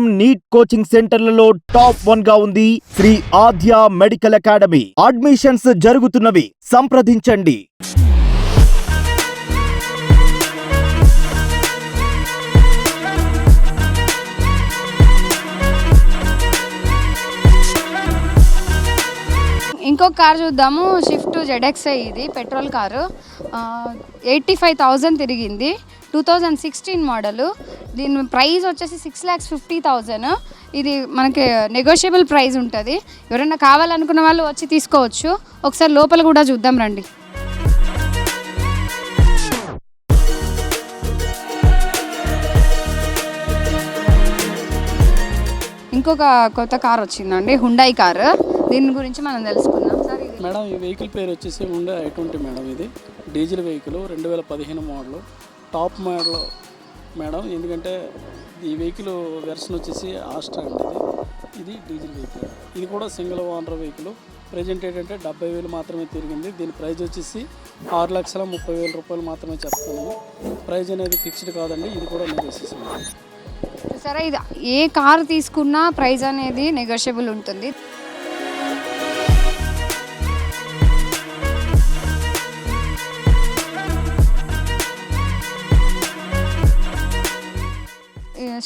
Neat coaching సెంటర్లలో top వన్గా ఉంది Shri Aadya medical academy. Admissions జరుగుతున్నవి. సంప్రదించండి. ఇంకో కార్ చూద్దాము. షిఫ్ట్ జెడ్ఎక్స్ఐ ఇది petrol car. Eighty five thousand తిరిగింది. Two thousand sixteen model. దీని ప్రైస్ వచ్చేసి సిక్స్ ల్యాక్స్ ఫిఫ్టీ థౌజండ్ ఇది మనకి నెగోషియబుల్ ప్రైస్ ఉంటుంది. ఎవరైనా కావాలనుకున్న వాళ్ళు వచ్చి తీసుకోవచ్చు. ఒకసారి లోపల కూడా చూద్దాం రండి. ఇంకొక కొత్త కార్ వచ్చిందండి హుండాయి కార్. దీని గురించి మనం తెలుసుకుందాం. మేడం ఈ వెహికల్ పేరు వచ్చేసి ఉండే ఐ ట్వంటీ మేడం ఇది డీజిల్ వెహికల్ రెండు వేల పదిహేను మోడల్ టాప్ మోడల్ మేడం ఎందుకంటే ఈ వెహికల్ వెర్షన్ వచ్చేసి ఆస్ట్రా అండి ఇది. డీజిల్ వెహికల్ ఇది కూడా సింగిల్ ఓనర్ వెహికల్ ప్రజెంట్ ఏంటంటే డెబ్బై వేలు మాత్రమే తిరిగింది. దీని ప్రైజ్ వచ్చేసి ఆరు లక్షల ముప్పై వేల రూపాయలు మాత్రమే చెప్తున్నాము ప్రైజ్ అనేది ఫిక్స్డ్ కాదండి. ఇది కూడా నెగోషియేషన్ సరే ఇది ఏ కార్ తీసుకున్నా ప్రైజ్ అనేది నెగోషియబుల్ ఉంటుంది.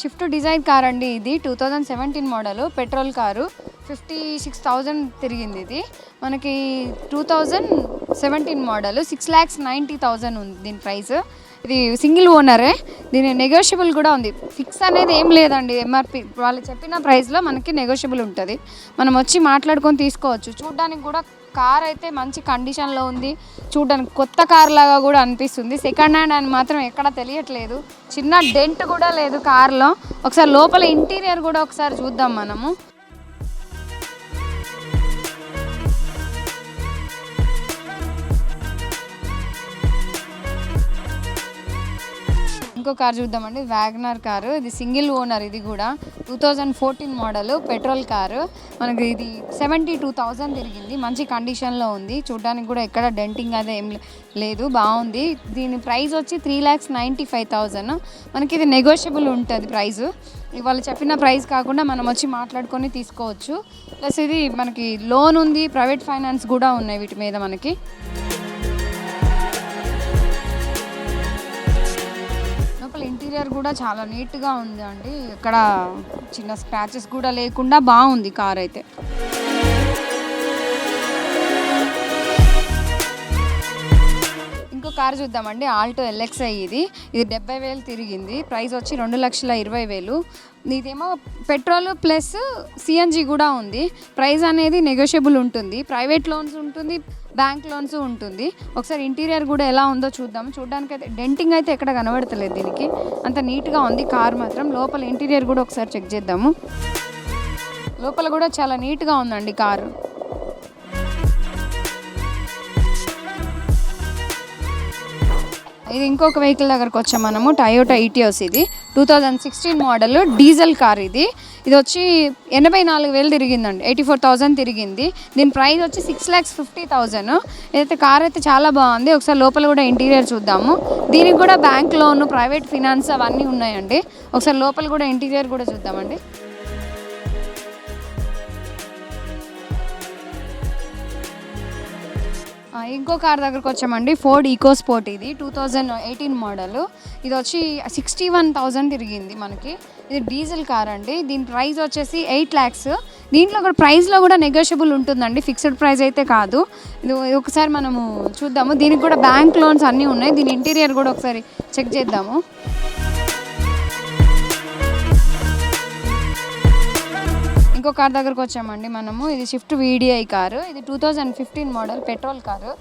షిఫ్ట్ డిజైన్ కార్ అండి ఇది. Two thousand seventeen model. Petrol car. Fifty six thousand తిరిగింది ఇది. మనకి two thousand seventeen model. Six lakhs ninety thousand ఉంది దీని ప్రైస్. ఇది సింగిల్ ఓనరే. దీని నెగోషియబుల్ కూడా ఉంది. ఫిక్స్ అనేది ఏం లేదండి. ఎంఆర్పి వాళ్ళు చెప్పిన ప్రైస్లో మనకి నెగోషియబుల్ ఉంటుంది. మనం వచ్చి మాట్లాడుకొని తీసుకోవచ్చు. చూడడానికి కూడా కార్ అయితే మంచి కండిషన్లో ఉంది. చూడడానికి కొత్త కార్ లాగా కూడా అనిపిస్తుంది. సెకండ్ హ్యాండ్ అని మాత్రం ఎక్కడ తెలియట్లేదు. చిన్న డెంట్ కూడా లేదు కార్లో. ఒకసారి లోపల ఇంటీరియర్ కూడా ఒకసారి చూద్దాం మనము. ఇంకో కార్ చూద్దామండి. WagonR car. ఇది సింగిల్ ఓనర్ ఇది కూడా. Two thousand fourteen model petrol car. మనకి ఇది సెవెంటీ టూ థౌజండ్ తిరిగింది. మంచి కండిషన్లో ఉంది. చూడడానికి కూడా ఎక్కడ డెంటింగ్ అదే ఏం లే- లేదు. బాగుంది. దీని ప్రైస్ వచ్చి three lakhs ninety five thousand మనకి ఇది నెగోషియబుల్ ఉంటుంది ప్రైస్ ఇవాళ చెప్పిన ప్రైస్ కాకుండా మనం వచ్చి మాట్లాడుకొని తీసుకోవచ్చు. ప్లస్ ఇది మనకి లోన్ ఉంది ప్రైవేట్ ఫైనాన్స్ కూడా ఉన్నాయి వీటి మీద మనకి. ఇంటీరియర్ కూడా చాలా నీట్గా ఉంది అండి. ఇక్కడ చిన్న స్క్రాచెస్ కూడా లేకుండా బాగుంది కార్ అయితే. ఇంకో కార్ చూద్దామండి. ఆల్టో ఎల్ఎక్స్ఐ ఇది. ఇది డెబ్బై వేలు తిరిగింది. ప్రైస్ వచ్చి రెండు లక్షల ఇరవై వేలు. ఇదేమో పెట్రోల్ ప్లస్ సిఎన్జి కూడా ఉంది. ప్రైస్ అనేది నెగోషియబుల్ ఉంటుంది. ప్రైవేట్ లోన్స్ ఉంటుంది. బ్యాంక్ లోన్స్ ఉంటుంది. ఒకసారి ఇంటీరియర్ కూడా ఎలా ఉందో చూద్దాం. చూడడానికి అయితే డెంటింగ్ అయితే ఎక్కడ కనబడతలేదు దీనికి. అంత నీట్గా ఉంది కార్ మాత్రం. లోపల ఇంటీరియర్ కూడా ఒకసారి చెక్ చేద్దాము. లోపల కూడా చాలా నీట్గా ఉందండి కారు. ఇది ఇంకొక వెహికల్ దగ్గరకు వచ్చాం మనము. టయోటా ఈటీఎస్ ఇది. Two thousand sixteen model diesel car ఇది. ఇది వచ్చి ఎనభై నాలుగు వేలు తిరిగిందండి. ఎయిటీ ఫోర్ థౌజండ్ తిరిగింది. దీని ప్రైస్ వచ్చి సిక్స్ ల్యాక్స్ ఫిఫ్టీ థౌజండ్ ఇదైతే కార్ అయితే చాలా బాగుంది. ఒకసారి లోపల కూడా ఇంటీరియర్ చూద్దాము. దీనికి కూడా బ్యాంక్ లోన్ ప్రైవేట్ ఫినాన్స్ అవన్నీ ఉన్నాయండి. ఒకసారి లోపల కూడా ఇంటీరియర్ కూడా చూద్దామండి. ఇంకో కార్ దగ్గరకు వచ్చామండి. ఫోర్డ్ ఈకో స్పోర్ట్ ఇది. Two thousand eighteen model. ఇది వచ్చి సిక్స్టీ వన్ థౌజండ్ తిరిగింది మనకి. ఇది డీజిల్ కార్ అండి. దీని ప్రైస్ వచ్చేసి ఎయిట్ ల్యాక్స్. దీంట్లో కూడా ప్రైస్లో కూడా నెగోషియబుల్ ఉంటుందండి. ఫిక్స్డ్ ప్రైస్ అయితే కాదు. ఇది ఒకసారి మనము చూద్దాము. దీనికి కూడా బ్యాంక్ లోన్స్ అన్నీ ఉన్నాయి. దీని ఇంటీరియర్ కూడా ఒకసారి చెక్ చేద్దాము. ఇంకో కార్ దగ్గరకు వచ్చామండి మనము. ఇది Swift V D I car. ఇది two thousand fifteen model petrol car.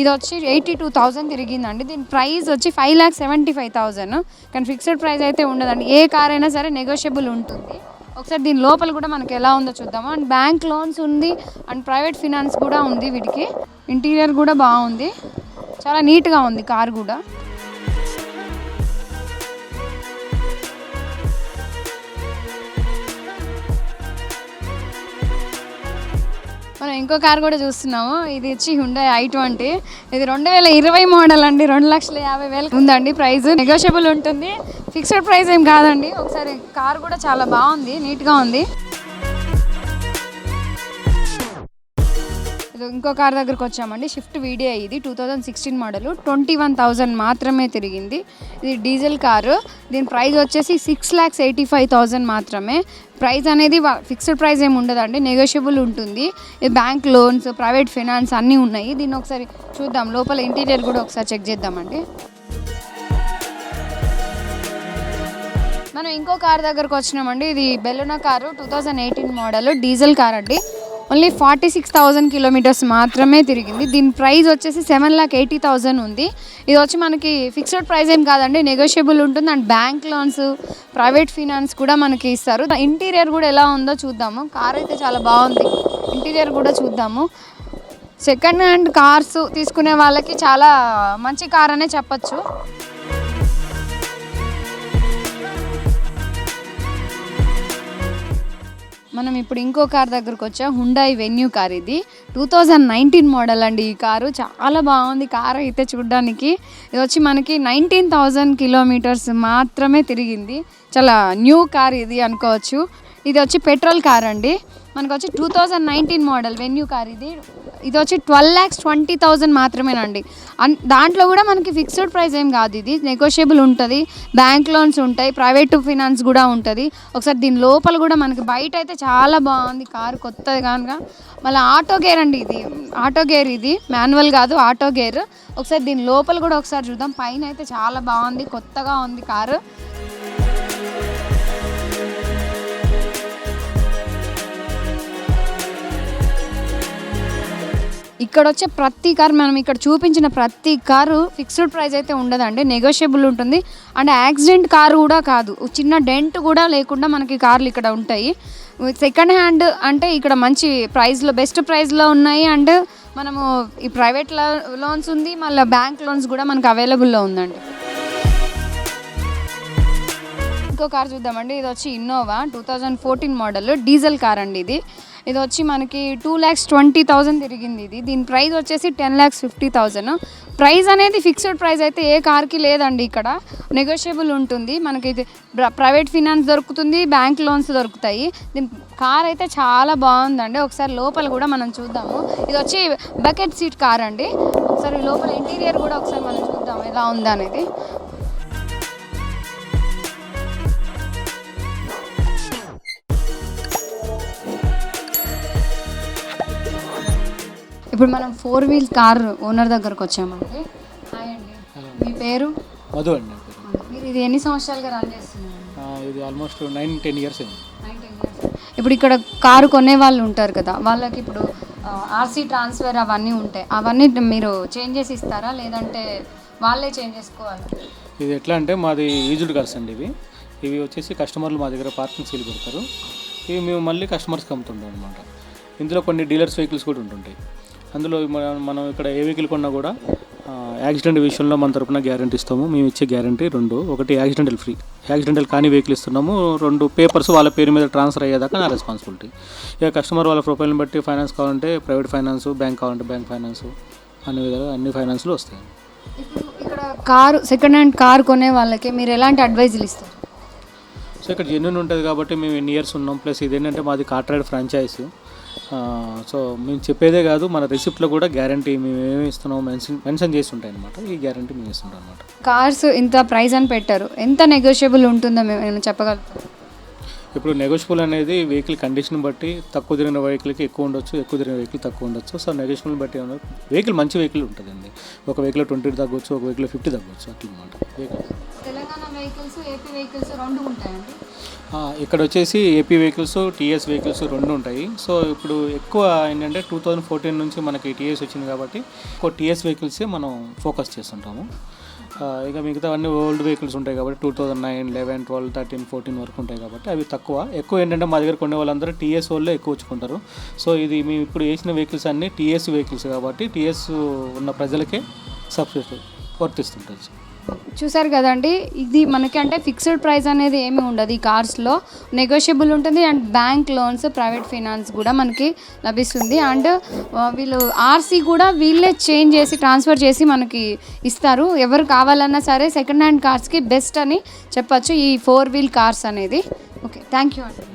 ఇది వచ్చి ఎయిటీ టూ థౌజండ్ తిరిగిందండి. దీని ప్రైస్ వచ్చి five lakh seventy five thousand కానీ ఫిక్స్డ్ ప్రైస్ అయితే ఉండదండి. ఏ కార్ అయినా సరే నెగోషియబుల్ ఉంటుంది. ఒకసారి దీని లోపల కూడా మనకి ఎలా ఉందో చూద్దాము. అండ్ బ్యాంక్ లోన్స్ ఉంది. అండ్ ప్రైవేట్ ఫినాన్స్ కూడా ఉంది వీటికి. ఇంటీరియర్ కూడా బాగుంది. చాలా నీట్గా ఉంది కార్ కూడా. ఇంకో కార్ కూడా చూస్తున్నాము. ఇది వచ్చి హుండై ఐ ట్వంటీ ఇది రెండు వేల ఇరవై మోడల్ అండి. రెండు లక్షల యాభై వేలు ఉందండి ప్రైస్. నెగోషియబుల్ ఉంటుంది. ఫిక్స్డ్ ప్రైస్ ఏం కాదండి. ఒకసారి కార్ కూడా చాలా బాగుంది. నీట్గా ఉంది. ఇంకో కార్ దగ్గరకు వచ్చామండి. షిఫ్ట్ వీడియో ఇది. Two thousand sixteen model twenty one thousand మాత్రమే తిరిగింది. ఇది డీజిల్ కారు. దీని ప్రైస్ వచ్చేసి six lakhs eighty five thousand మాత్రమే. ప్రైస్ అనేది ఫిక్స్డ్ ప్రైస్ ఏమి ఉండదండి. నెగోషియబుల్ ఉంటుంది. బ్యాంక్ లోన్స్ ప్రైవేట్ ఫైనాన్స్ అన్నీ ఉన్నాయి. దీన్ని ఒకసారి చూద్దాం. లోపల ఇంటీరియర్ కూడా ఒకసారి చెక్ చేద్దామండి. మనం ఇంకో కార్ దగ్గరకు వచ్చినామండి. ఇది Baleno car. Two thousand eighteen model diesel car అండి only forty six thousand kilometres మాత్రమే తిరిగింది. దీని ప్రైస్ వచ్చేసి సెవెన్ లాక్ ఎయిటీ థౌజండ్ ఉంది. ఇది వచ్చి మనకి ఫిక్స్డ్ ప్రైస్ ఏం కాదండి నెగోషియబుల్ ఉంటుంది. And bank loans private finance కూడా మనకి ఇస్తారు. ఇంటీరియర్ కూడా ఎలా ఉందో చూద్దాము. కార్ అయితే చాలా బాగుంది. ఇంటీరియర్ కూడా చూద్దాము. సెకండ్ హ్యాండ్ కార్స్ తీసుకునే వాళ్ళకి చాలా మంచి కార్ అనే చెప్పచ్చు. మనం ఇప్పుడు ఇంకో కార్ దగ్గరకు వచ్చా హుండాయి వెన్యూ కార్ ఇది. టూ థౌజండ్ నైన్టీన్ మోడల్ అండి ఈ కారు. చాలా బాగుంది కార్ అయితే చూడడానికి. ఇది వచ్చి మనకి నైన్టీన్ థౌజండ్ కిలోమీటర్స్ మాత్రమే తిరిగింది. చాలా న్యూ కార్ ఇది అనుకోవచ్చు. ఇది వచ్చి పెట్రోల్ కార్ అండి. మనకు వచ్చి two thousand nineteen model Venue car ఇది. ఇది వచ్చి ట్వెల్వ్ ల్యాక్స్ ట్వంటీ థౌజండ్ మాత్రమేనండి. అన్ దాంట్లో కూడా మనకి ఫిక్స్డ్ ప్రైస్ ఏం కాదు ఇది. నెగోషియబుల్ ఉంటుంది. బ్యాంక్ లోన్స్ ఉంటాయి. ప్రైవేట్ ఫినాన్స్ కూడా ఉంటుంది. ఒకసారి దీని లోపల కూడా మనకి బయట అయితే చాలా బాగుంది కారు కొత్తది కనుక. మళ్ళీ ఆటో గేర్ అండి ఇది. ఆటో గేర్ ఇది. మాన్యువల్ కాదు ఆటో గేర్. ఒకసారి దీని లోపల కూడా ఒకసారి చూద్దాం. పైన అయితే చాలా బాగుంది కొత్తగా ఉంది కారు. ఇక్కడ వచ్చే ప్రతి కార్ మనం ఇక్కడ చూపించిన ప్రతి కారు ఫిక్స్డ్ ప్రైస్ అయితే ఉండదండి. నెగోషియబుల్ ఉంటుంది. అండ్ యాక్సిడెంట్ కారు కూడా కాదు. చిన్న డెంట్ కూడా లేకుండా మనకి కార్లు ఇక్కడ ఉంటాయి. సెకండ్ హ్యాండ్ అంటే ఇక్కడ మంచి ప్రైస్లో బెస్ట్ ప్రైస్లో ఉన్నాయి. అండ్ మనము ఈ ప్రైవేట్ లోన్స్ ఉంది. మళ్ళీ బ్యాంక్ లోన్స్ కూడా మనకు అవైలబుల్లో ఉందండి. ఇంకో కార్ చూద్దామండి. ఇది వచ్చి Innova two thousand fourteen model diesel car అండి ఇది. ఇది వచ్చి మనకి టూ ల్యాక్స్ ట్వంటీ థౌజండ్ తిరిగింది ఇది. దీని ప్రైస్ వచ్చేసి ten lakhs fifty thousand price అనేది ఫిక్స్డ్ ప్రైస్ అయితే ఏ కార్కి లేదండి ఇక్కడ. నెగోషియబుల్ ఉంటుంది. మనకి ఇది ప్రైవేట్ ఫినాన్స్ దొరుకుతుంది బ్యాంక్ లోన్స్ దొరుకుతాయి. దీని కార్ అయితే చాలా బాగుందండి. ఒకసారి లోపల కూడా మనం చూద్దాము. ఇది వచ్చి బకెట్ సీట్ కార్ అండి. ఒకసారి లోపల ఇంటీరియర్ కూడా ఒకసారి మనం చూద్దాం ఎలా ఉందనేది. ఇప్పుడు మనం ఫోర్ వీల్ కార్ ఓనర్ దగ్గరకు వచ్చామండి. హాయ్ అండి. మీ పేరు? మధు అండి. మీరు ఇది ఎన్ని సంవత్సరాలుగా రన్ చేస్తున్నారు? ఇది ఆల్మోస్ట్ నైన్ టెన్ ఇయర్స్ అయింది. ఇప్పుడు ఇక్కడ కారు కొనే వాళ్ళు ఉంటారు కదా వాళ్ళకి ఇప్పుడు ఆర్సీ ట్రాన్స్ఫర్ అవన్నీ ఉంటాయి. అవన్నీ మీరు చేంజ్ చేసి ఇస్తారా? లేదంటే వాళ్ళే చేంజ్ చేసుకోవాలి? ఇది ఎట్లా అంటే మాది యూజ్డ్ కార్స్ అండి ఇవి. ఇవి వచ్చేసి కస్టమర్లు మా దగ్గర పార్కింగ్ సీల్ పెడతారు. ఇవి మేము మళ్ళీ కస్టమర్స్కి అమ్ముతుంటాం అనమాట ఇందులో కొన్ని డీలర్స్ వెహికల్స్ కూడా ఉంటుంటాయి. అందులో మనం ఇక్కడ ఏ వెహికల్ కొన్నా కూడా యాక్సిడెంట్ విషయంలో మన తరపున గ్యారంటీ ఇస్తాము. మేము ఇచ్చే గ్యారంటీ రెండు. ఒకటి యాక్సిడెంటల్ ఫ్రీ. యాక్సిడెంటల్ కాని వెహికల్ ఇస్తున్నాము. రెండు పేపర్స్ వాళ్ళ పేరు మీద ట్రాన్స్ఫర్ అయ్యేదాకా నా రెస్పాన్సిబిలిటీ. ఇక కస్టమర్ వాళ్ళ ప్రొఫైల్ని బట్టి ఫైనాన్స్ కావాలంటే ప్రైవేట్ ఫైనాన్స్ బ్యాంక్ కావాలంటే బ్యాంక్ ఫైనాన్స్ అన్ని విధాలుగా అన్ని ఫైనాన్స్లు వస్తాయి. ఇక్కడ కారు సెకండ్ హ్యాండ్ కార్ కొనే వాళ్ళకి మీరు ఎలాంటి అడ్వైజులు ఇస్తారు? సో ఇక్కడ జెన్యున్ ఉంటుంది కాబట్టి మేము ఎన్ని ఇయర్స్ ఉన్నాం. ప్లస్ ఇదేంటంటే మాది కార్ట్రైడ్ ఫ్రాంచైజ్ సో మేము చెప్పేదే కాదు మన రిసిప్ట్లో కూడా గ్యారంటీ మేము ఏమి ఇస్తున్నాం మెన్షన్ మెన్షన్ చేసి ఉంటాయి అనమాట ఈ గ్యారంటీ మేము ఇస్తుంటాం అనమాట కార్స్ ఇంత ప్రైస్ అని పెట్టారు. ఎంత నెగోషియబుల్ ఉంటుందో మేము ఏమైనా చెప్పగలుగుతాం ఇప్పుడు నెగోషియబుల్ అనేది వెహికల్ కండిషన్ బట్టి తక్కువ తిరిగిన వెహికల్కి ఎక్కువ ఉండొచ్చు ఎక్కువ తిరిగిన వెహికల్ తక్కువ ఉండొచ్చు. సో నెగోషియబుల్ బట్టి వెహికల్ మంచి వెహికల్ ఉంటుందండి. ఒక వెహికల్ ట్వంటీ తగ్గొచ్చు ఒక వెహికల్ ఫిఫ్టీ తగ్గొచ్చు అట్లా అనమాట vehicle Telangana vehicles A P vehicles రెండు ఉంటాయండి? ఇక్కడ వచ్చేసి ఏపీ వెహికల్స్ టీఎస్ వెహికల్స్ రెండు ఉంటాయి. సో ఇప్పుడు ఎక్కువ ఏంటంటే టూ థౌజండ్ ఫోర్టీన్ నుంచి మనకి టీఎస్ వచ్చింది కాబట్టి ఎక్కువ టీఎస్ వెహికల్సే మనం ఫోకస్ చేస్తుంటాము. ఇక మిగతా అన్ని ఓల్డ్ వెహికల్స్ ఉంటాయి కాబట్టి two thousand nine eleven twelve thirteen fourteen వరకు ఉంటాయి కాబట్టి అవి తక్కువ. ఎక్కువ ఏంటంటే మా దగ్గర కొనే వాళ్ళందరూ టీఎస్ వాళ్ళే ఎక్కువ వచ్చుకుంటారు. సో ఇది మేము ఇప్పుడు వేసిన వెహికల్స్ అన్నీ టీఎస్ వెహికల్స్ కాబట్టి టీఎస్ ఉన్న ప్రజలకే సబ్సిడీ వర్తిస్తుంటుంది. చూసారు కదండి ఇది మనకి అంటే ఫిక్స్డ్ ప్రైస్ అనేది ఏమి ఉండదు ఈ కార్స్లో. నెగోషియబుల్ ఉంటుంది and bank loans private finance కూడా మనకి లభిస్తుంది. అండ్ వీళ్ళు ఆర్సీ కూడా వీళ్ళే చేంజ్ చేసి ట్రాన్స్ఫర్ చేసి మనకి ఇస్తారు. ఎవరు కావాలన్నా సరే సెకండ్ హ్యాండ్ కార్స్కి బెస్ట్ అని చెప్పొచ్చు ఈ ఫోర్ వీల్ కార్స్ అనేది. ఓకే థ్యాంక్ యూ అండి.